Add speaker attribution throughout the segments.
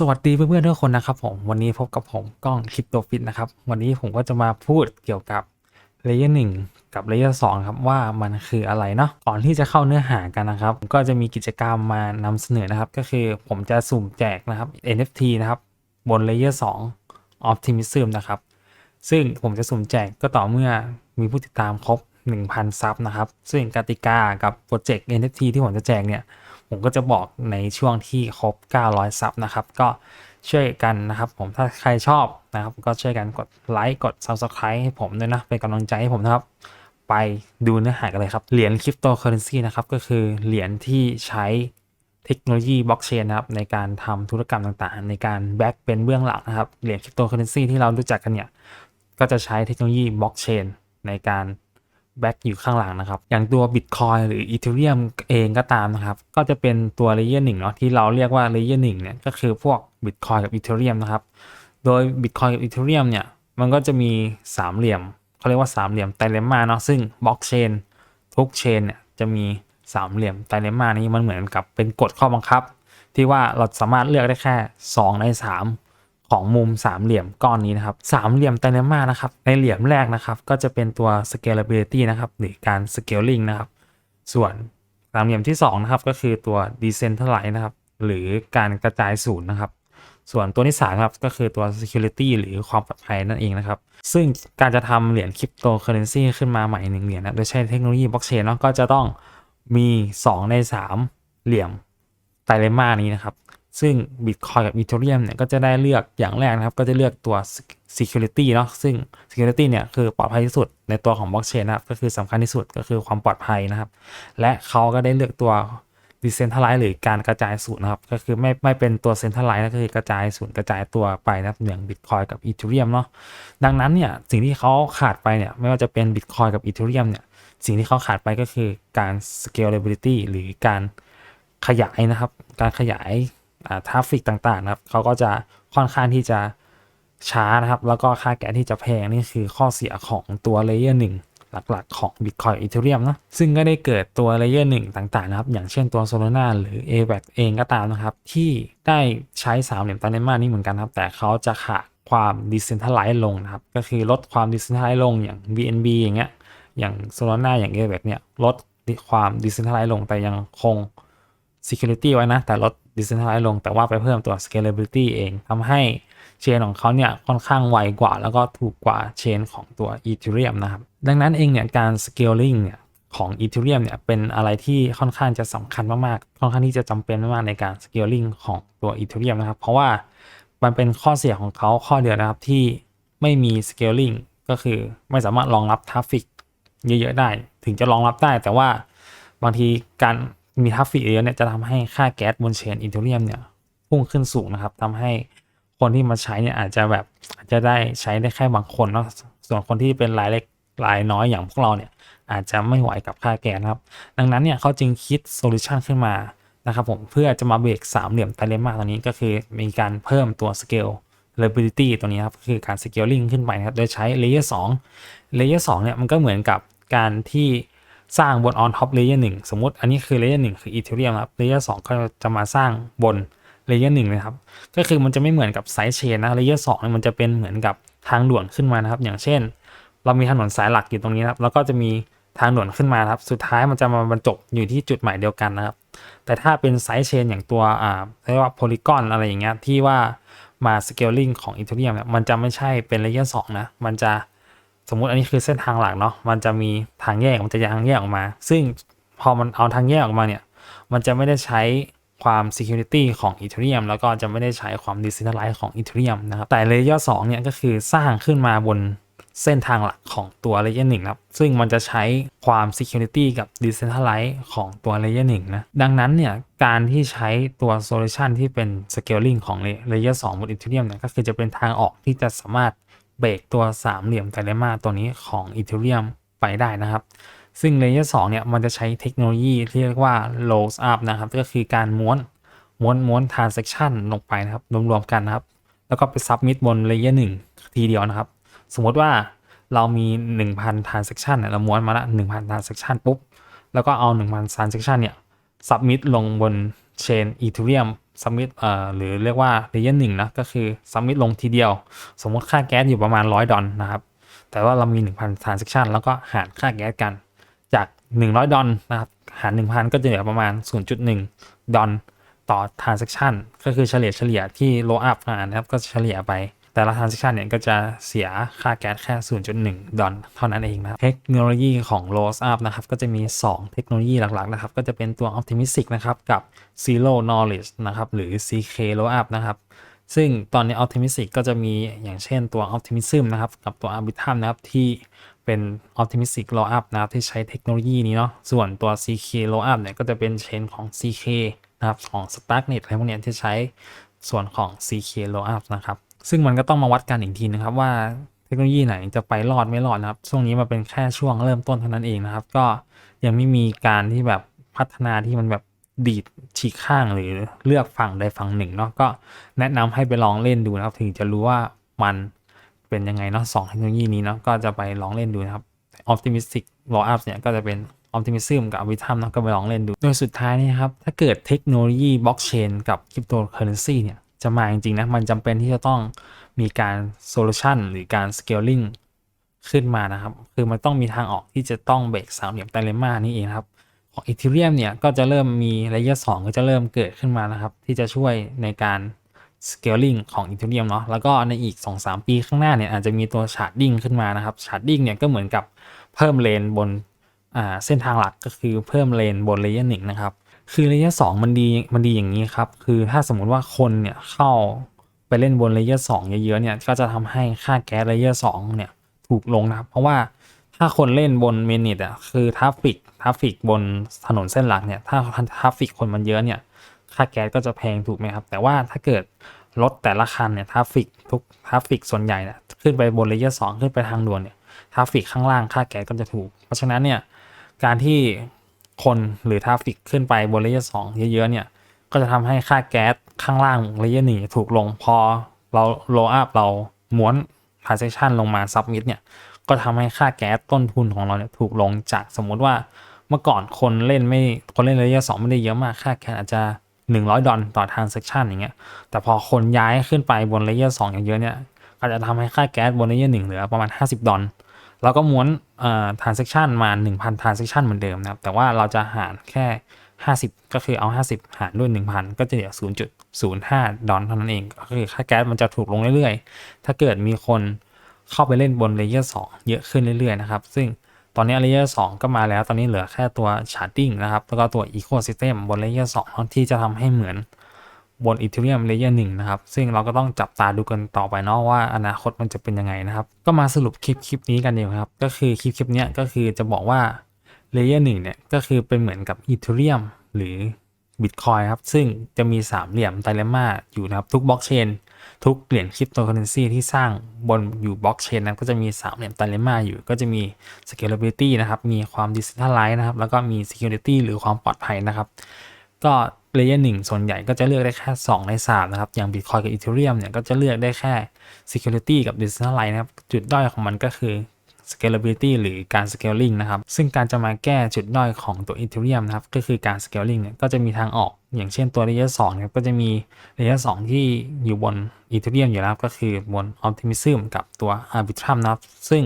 Speaker 1: สวัสดีเพื่อนๆทุกคนนะครับผมวันนี้พบกับผมกล้องคริปโตฟิตนะครับ วันนี้ผมก็จะมาพูดเกี่ยวกับเลเยอร์หนึ่งกับเลเยอร์สองครับว่ามันคืออะไรเนาะก่อนที่จะเข้าเนื้อหากันนะครับ ก็จะมีกิจกรรมมานำเสนอนะครับ ก็คือผมจะสุ่มแจกนะครับ NFT นะครับบนเลเยอร์สอง Optimism นะครับ ซึ่งผมจะสุ่มแจกก็ต่อเมื่อมีผู้ติดตามครบ 1,000 ซับนะครับ ซึ่งกติกากับโปรเจกต์ NFT ที่ผมจะแจกเนี่ย ผมก็จะบอกในช่วงที่ครบ 900 ซับนะครับ ก็ช่วยกันนะครับผมถ้าใครชอบนะครับ ก็ช่วยกันกดไลค์กด Subscribe ให้ผมด้วยนะ เป็นกำลังใจให้ผมนะครับ ไปดูเนื้อหากันเลยครับ เหรียญคริปโตเคอเรนซีนะครับ ก็คือเหรียญที่ใช้เทคโนโลยีบล็อกเชนนะครับ ในการทำธุรกรรมต่างๆ ในการแบ็กเป็นเบื้องหลังนะครับ เหรียญคริปโตเคอเรนซีที่เรารู้จักกันเนี่ย ก็จะใช้เทคโนโลยีบล็อกเชนในการ แบ็กอยู่ข้างหลังนะครับ อย่างตัว Bitcoin หรือ Ethereum เองก็ตามนะครับ ก็จะเป็นตัวเลเยอร์หนึ่งเนาะที่เราเรียกว่าเลเยอร์หนึ่งเนี่ยก็คือพวก Bitcoin กับ Ethereum นะครับ โดย Bitcoin กับ Ethereum เนี่ยมันก็จะมีสามเหลี่ยมเขาเรียกว่าสามเหลี่ยมไตรเลมมาเนาะซึ่งบล็อกเชนทุกเชนเนี่ยจะมีสามเหลี่ยมไตรเลมมานี้มันเหมือนกับเป็นกฎข้อบังคับ ที่ว่าเราสามารถเลือกได้แค่ 2 ใน 3 ของมุมสามเหลี่ยมก้อนนี้นะครับสามเหลี่ยมไตรเลมมานะครับในเหลี่ยมแรกนะครับ ก็จะเป็นตัว scalability นะครับหรือการ scaling นะครับ ส่วนสามเหลี่ยมที่2นะครับก็คือตัว decentralize นะครับ หรือการกระจายศูนย์นะครับ ส่วนตัวที่3ครับก็คือตัว security หรือความปลอดภัยนั่นเองนะครับ ซึ่งการจะทำเหรียญคริปโตเคอเรนซีขึ้นมาใหม่หนึ่งเหรียญนะโดยใช้เทคโนโลยีบล็อกเชนเนาะก็จะต้องมี 2 ใน 3 เหลี่ยมไตรเลม่านี้นะครับ ซึ่ง Bitcoin กับ Ethereum เนี่ยก็จะได้เลือกอย่างแรกนะครับ ก็จะเลือกตัว security เนาะซึ่ง security เนี่ยคือปลอดภัยที่สุดในตัวของบล็อกเชนนะครับก็คือสำคัญที่สุดก็คือความปลอดภัยนะครับ และเขาก็ได้เลือกตัว decentralize หรือการกระจายศูนย์นะครับ ก็คือไม่ไม่เป็นตัว centralize นะก็คือกระจายศูนย์กระจายตัวไปนะครับอย่าง Bitcoin กับ Ethereum เนาะดังนั้นเนี่ยสิ่งที่เขาขาดไปเนี่ยไม่ว่าจะเป็น Bitcoin กับ Ethereum เนี่ยสิ่งที่เขาขาดไปก็คือการ scalability หรือการขยายนะครับ การขยาย ทราฟฟิกต่างๆนะครับเขาก็จะค่อนข้างที่จะช้านะครับ แล้วก็ค่าแก๊สที่จะแพงนี่คือข้อเสียของตัวเลเยอร์หนึ่งหลักๆของ Bitcoin Ethereum นะซึ่งก็ได้เกิดตัวเลเยอร์หนึ่งต่างๆนะครับ อย่างเช่นตัว Solana หรือ AVAX เองก็ตามนะครับ ที่ได้ใช้สามเหลี่ยมตรเลม่านี้เหมือนกันครับ แต่เขาจะขาดความ decentralize ลงนะครับ ก็คือลดความ decentralize ลงอย่าง BNB อย่างเงี้ยอย่าง Solana อย่าง AVAX เนี่ยลดความ decentralize ลงแต่ยังคง security ไว้นะ แต่ลด decentralize ลง แต่ว่าไปเพิ่มตัว scalability เองทำให้เชนของเขาเนี่ยค่อนข้างไวกว่า แล้วก็ถูกกว่าเชนของตัว Ethereum นะครับ ดังนั้นเองเนี่ยการ scaling เนี่ยของ Ethereum เนี่ยเป็นอะไรที่ค่อนข้างจะสำคัญมากๆ ค่อนข้างที่จะจำเป็นมากๆในการ scaling ของตัว Ethereum นะครับ เพราะว่ามันเป็นข้อเสียของเขาข้อเดียวนะครับที่ไม่มี scaling ก็คือไม่สามารถรองรับทราฟฟิกเยอะๆได้ ถึงจะรองรับได้แต่ว่าบางทีการ มีทราฟฟิกเยอะเนี่ยจะทำให้ค่าแก๊สบนเชนอีเทเรียมเนี่ยพุ่งขึ้นสูงนะครับทำให้คนที่มาใช้เนี่ยอาจจะแบบอาจจะได้ใช้ได้แค่บางคนเนาะส่วนคนที่เป็นรายเล็กรายน้อยอย่างพวกเราเนี่ยอาจจะไม่ไหวกับค่าแก๊สครับ ดังนั้นเนี่ยเขาจึงคิดโซลูชันขึ้นมานะครับผมเพื่อจะมาเบรกสามเหลี่ยมไตรเลมาตัวนี้ก็คือมีการเพิ่มตัวสเกล reliability ตัวนี้ครับคือการ scaling ขึ้นไปนะครับโดยใช้ layer 2 layer 2เนี่ยมันก็เหมือนกับการที่ สร้างบน on top layer 1 สมมติอันนี้คือ layer 1คือ ethereum ครับ layer 2ก็จะมาสร้างบน layer 1นะครับ ก็คือมันจะไม่เหมือนกับ side chain นะ layer 2เนี่ยมันจะเป็นเหมือนกับทางด่วนขึ้นมานะครับ อย่างเช่น เรามีถนนสายหลักอยู่ตรงนี้นะครับแล้วก็จะมีทางด่วนขึ้นมาครับ สุดท้ายมันจะมาบรรจบอยู่ที่จุดหมายเดียวกันนะครับ แต่ถ้าเป็น side chain อย่างตัวอ่าเรียกว่า polygon อะไรอย่างเงี้ยที่ว่ามา scaling ของ ethereum เนี่ยมันจะไม่ใช่เป็น layer 2นะมันจะ สมมุติอันนี้คือเส้นทางหลักเนาะมันจะมีทางแยกมันจะทางแยกออกมา ซึ่งพอมันเอาทางแยกออกมาเนี่ย มันจะไม่ได้ใช้ความ security ของ Ethereum แล้วก็จะไม่ได้ใช้ความ decentralize ของ Ethereum นะครับ แต่ Layer 2เนี่ยก็คือสร้างขึ้นมาบนเส้นทางหลักของตัว Layer 1ครับ ซึ่งมันจะใช้ความ security กับ decentralize ของตัว Layer 1นะ ดังนั้นเนี่ย การที่ใช้ตัว solution ที่เป็น scaling ของ Layer 2บน Ethereum เนี่ยก็คือจะเป็นทางออกที่จะสามารถ เบรกตัวสามเหลี่ยมไตรเลม่าตัวนี้ของ Ethereum ไปได้นะครับ ซึ่ง Layer 2เนี่ยมันจะใช้เทคโนโลยีที่เรียกว่า roll Up นะครับ ก็คือการม้วนม้วนม้วน transaction ลงไปนะครับ รวมๆกันนะครับ แล้วก็ไป submit บน Layer 1ทีเดียวนะครับ สมมติว่าเรามี 1,000 transaction เนี่ยเราม้วนมาละ 1,000 transaction ปุ๊บ แล้วก็เอา 1,000 transaction เนี่ย submit ลงบน chain Ethereum ซัมมิตเอ่อหรือเรียกว่าเลเยอร์หนึ่งนะก็คือซัมมิตลงทีเดียว สมมติค่าแก๊สอยู่ประมาณ 100 ดอลนะครับ แต่ว่าเรามี 1,000 transaction แล้วก็หารค่าแก๊สกัน จาก 100 ดอลนะครับหาร 1,000 ก็จะเหลือประมาณ 0.1 ดอลต่อ transaction ก็คือเฉลี่ยเฉลี่ยที่ low up มานะครับก็เฉลี่ยไป แต่ละ transaction เนี่ยก็จะเสียค่าแก๊สแค่ 0.1 ดอลเท่านั้นเองนะครับ เทคโนโลยีของ low up นะครับ ก็จะมี 2 เทคโนโลยีหลักๆนะครับ ก็จะเป็นตัว optimistic นะครับ กับ zero knowledge นะครับ หรือ CK low up นะครับ ซึ่งตอนนี้ optimistic ก็จะมีอย่างเช่นตัว optimism นะครับ กับตัว arbitrum นะครับที่เป็น optimistic low up นะครับที่ใช้เทคโนโลยีนี้เนาะ ส่วนตัว CK low up เนี่ยก็จะเป็นเชนของ CK นะครับของ Starknet อะไรพวกเนี้ยที่ใช้ส่วนของ CK low up นะครับ ซึ่งมันก็ต้องมาวัดกันอีกทีนะครับว่าเทคโนโลยีไหนจะไปรอดไม่รอดนะครับ ช่วงนี้มันเป็นแค่ช่วงเริ่มต้นเท่านั้นเองนะครับ ก็ยังไม่มีการที่แบบพัฒนาที่มันแบบดีดฉีกข้างหรือเลือกฝั่งใดฝั่งหนึ่งเนาะก็แนะนำให้ไปลองเล่นดูนะครับ ถึงจะรู้ว่ามันเป็นยังไงเนาะสองเทคโนโลยีนี้เนาะก็จะไปลองเล่นดูนะครับ optimistic roll up เนี่ยก็จะเป็น optimism กับ arbitrum เนาะก็ไปลองเล่นดู โดยสุดท้ายนี่ครับ ถ้าเกิดเทคโนโลยี blockchain กับ cryptocurrency เนี่ย จะมาจริงๆนะ มันจำเป็นที่จะต้องมีการ solution หรือการ scaling ขึ้นมานะครับ คือมันต้องมีทางออกที่จะต้องเบรกสามเหลี่ยมไตรเลม่านี่เองครับ ของ Ethereum เนี่ย ก็จะเริ่มมีระยะ2ก็จะเริ่มเกิดขึ้นมานะครับ ที่จะช่วยในการ scaling ของ Ethereum เนาะ แล้วก็ในอีก 2-3 ปีข้างหน้าเนี่ยอาจจะมีตัว sharding ขึ้นมานะครับ sharding เนี่ยก็เหมือนกับเพิ่มเลนบนเส้นทางหลักก็คือเพิ่มเลนบนเลเยอร์หนึ่งนะครับ คือเลเยอร์สองมันดีมันดีอย่างนี้ครับ คือถ้าสมมุติว่าคนเนี่ยเข้าไปเล่นบนเลเยอร์สองเยอะๆเนี่ยก็จะทำให้ค่าแก๊สเลเยอร์สองเนี่ยถูกลงนะครับ เพราะว่าถ้าคนเล่นบนเมนิตอะคือทราฟฟิกทราฟฟิกบนถนนเส้นหลักเนี่ยถ้าทราฟฟิกคนมันเยอะเนี่ยค่าแก๊สก็จะแพงถูกไหมครับ แต่ว่าถ้าเกิดรถแต่ละคันเนี่ยทราฟฟิกทุกทราฟฟิกส่วนใหญ่เนี่ยขึ้นไปบนเลเยอร์สองขึ้นไปทางด่วนเนี่ยทราฟฟิกข้างล่างค่าแก๊สก็จะถูก เพราะฉะนั้นเนี่ยการที่ คนหรือทราฟฟิกขึ้นไปบนเลเยอร์สองเยอะๆเนี่ย ก็จะทำให้ค่าแก๊สข้างล่างเลเยอร์หนึ่งถูกลงพอเราโลอัพเราม้วน transaction ลงมา submit เนี่ยก็ทำให้ค่าแก๊สต้นทุนของเราเนี่ยถูกลงจากสมมุติว่าเมื่อก่อนคนเล่นไม่คนเล่นเลเยอร์สองไม่ได้เยอะมากค่าแก๊สอาจจะ 100 ดอลต่อ transaction อย่างเงี้ยแต่พอคนย้ายขึ้นไปบนเลเยอร์สองอย่างเยอะเนี่ยก็จะทำให้ค่าแก๊สบนเลเยอร์หนึ่งเหลือประมาณ 50 ดอลแล้วก็ม้วน transaction มา 1,000 transaction เหมือนเดิมนะครับ แต่ว่าเราจะหารแค่ 50 ก็คือเอา 50 หารด้วย 1,000 ก็จะเหลือ 0.05 ดอลเท่านั้นเอง ก็คือค่าแก๊สมันจะถูกลงเรื่อยๆ ถ้าเกิดมีคนเข้าไปเล่นบนเลเยอร์2เยอะขึ้นเรื่อยๆ นะครับ ซึ่งตอนนี้เลเยอร์2ก็มาแล้ว ตอนนี้เหลือแค่ตัว sharding นะครับ แล้วก็ตัว ecosystem บนเลเยอร์2ที่จะทำให้เหมือน บน Ethereum Layer 1นะครับ ซึ่งเราก็ต้องจับตาดูกันต่อไปเนาะว่าอนาคตมันจะเป็นยังไงนะครับ ก็มาสรุปคลิปคลิปนี้กันเดียวครับ ก็คือคลิปคลิปนี้ก็คือจะบอกว่า Layer 1เนี่ยก็คือเป็นเหมือนกับ Ethereum หรือ Bitcoin ครับ ซึ่งจะมีสามเหลี่ยมไตรเลม่าอยู่นะครับทุกบล็อกเชนทุกเหรียญคริปโตเคอเรนซีที่สร้างบนอยู่บล็อกเชนนั้นก็จะมีสามเหลี่ยมไตรเลม่าอยู่ ก็จะมี scalability นะครับ มีความ decentralized นะครับ แล้วก็มี security หรือความปลอดภัยนะครับ ก็ เลเยอร์หนึ่งส่วนใหญ่ก็จะเลือกได้แค่ 2 ใน 3 นะครับ อย่าง Bitcoin กับ Ethereum เนี่ยก็จะเลือกได้แค่ security กับ decentralized นะครับ จุดด้อยของมันก็คือ scalability หรือการ scaling นะครับ ซึ่งการจะมาแก้จุดด้อยของตัว Ethereum นะครับ ก็คือการ scaling เนี่ยก็จะมีทางออกอย่างเช่นตัว layer 2นะครับก็จะมี layer 2 ที่อยู่บน Ethereum อยู่แล้วก็คือบน Optimism กับตัว Arbitrum นะครับ ซึ่ง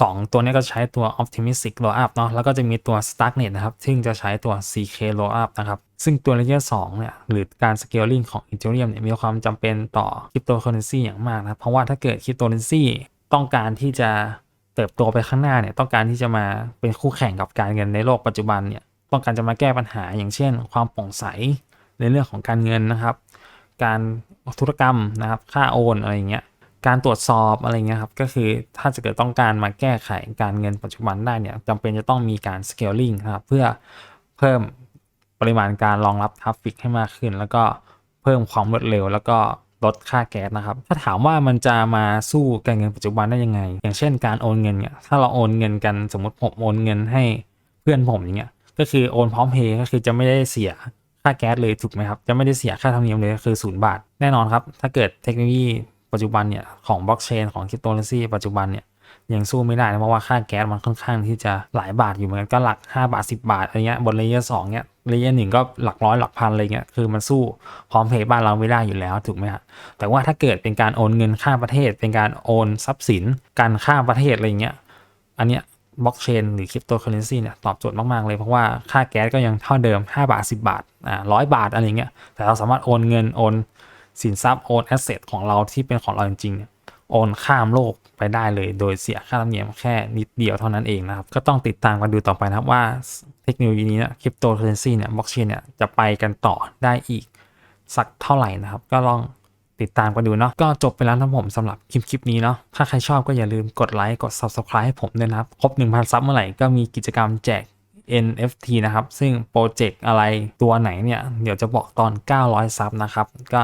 Speaker 1: 2 ตัวนี้ก็ใช้ตัว Optimistic Roll Up เนาะแล้วก็จะมีตัว Starknet นะครับ ซึ่งจะใช้ตัว CK Roll Up นะครับ ซึ่งตัว Layer 2เนี่ยหรือการ Scaling ของ Ethereum เนี่ยมีความจำเป็นต่อ Cryptocurrency อย่างมากนะเพราะว่าถ้าเกิด Cryptocurrency ต้องการที่จะเติบโตไปข้างหน้าเนี่ยต้องการที่จะมาเป็นคู่แข่งกับการเงินในโลกปัจจุบันเนี่ยต้องการจะมาแก้ปัญหาอย่างเช่น ความโปร่งใสในเรื่องของการเงินนะครับ การธุรกรรมนะครับค่าโอนอะไรเงี้ยการตรวจสอบอะไรเงี้ยครับก็คือถ้าจะเกิดต้องการมาแก้ไขการเงินปัจจุบันได้เนี่ยจำเป็นจะต้องมีการ scaling นะครับเพื่อเพิ่ม ปริมาณการรองรับทราฟฟิกให้มากขึ้น แล้วก็เพิ่มความรวดเร็ว แล้วก็ลดค่าแก๊สนะครับ ถ้าถามว่ามันจะมาสู้การเงินปัจจุบันได้ยังไง อย่างเช่นการโอนเงินเนี่ย ถ้าเราโอนเงินกันสมมติผมโอนเงินให้เพื่อนผมอย่างเงี้ย ก็คือโอนพร้อมเพย์ก็คือจะไม่ได้เสียค่าแก๊สเลยถูกไหมครับ จะไม่ได้เสียค่าธรรมเนียมเลยก็คือศูนย์บาท แน่นอนครับ ถ้าเกิดเทคโนโลยีปัจจุบันเนี่ยของบล็อกเชนของคริปโตเคอเรนซีปัจจุบันเนี่ย ยังสู้ไม่ได้นะเพราะว่าค่าแก๊สมันค่อนข้างที่จะหลายบาทอยู่เหมือนกันก็หลัก 5 บาท 10 บาทอะไรเงี้ยบนเลเยอร์สองเนี้ยเลเยอร์หนึ่งก็หลักร้อยหลักพันอะไรเงี้ยคือมันสู้พร้อมเพย์บ้านเราไม่ได้อยู่แล้วถูกไหมฮะแต่ว่าถ้าเกิดเป็นการโอนเงินข้ามประเทศ เป็นการโอนทรัพย์สิน การข้ามประเทศอะไรเงี้ยอันเนี้ยบล็อกเชนหรือคริปโตเคอเรนซีเนี่ยตอบโจทย์มาก ๆ เลย เพราะว่าค่าแก๊สก็ยังเท่าเดิม 5 บาท 10 บาทอ่าร้อยบาทอะไรเงี้ยแต่เราสามารถโอนเงินโอนสินทรัพย์โอนแอสเซทของเราที่เป็นของเราจริงๆเนี่ย โอนข้ามโลกไปได้เลย โดยเสียค่าธรรมเนียมแค่นิดเดียวเท่านั้นเองนะครับ ก็ต้องติดตามกันดูต่อไปนะครับว่าเทคโนโลยีนี้นะคริปโตเคอเรนซีเนี่ยบล็อกเชนเนี่ยจะไปกันต่อได้อีกสักเท่าไหร่นะครับ ก็ลองติดตามกันดูเนาะก็จบไปแล้วนะผมสำหรับคลิปคลิปนี้เนาะถ้าใครชอบก็อย่าลืมกดไลค์กด Subscribe ให้ผมด้วยนะครับ ครบ 1,000 ซับเมื่อไหร่ก็มีกิจกรรมแจก NFT นะครับ ซึ่งโปรเจกต์อะไรตัวไหนเนี่ย เดี๋ยวจะบอกตอน 900 ซับนะครับ ก็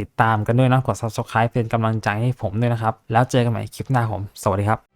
Speaker 1: ติดตามกันด้วยนะกด Subscribe เป็นกำลังใจให้ผมด้วยนะครับ แล้วเจอกันใหม่คลิปหน้าผม สวัสดีครับ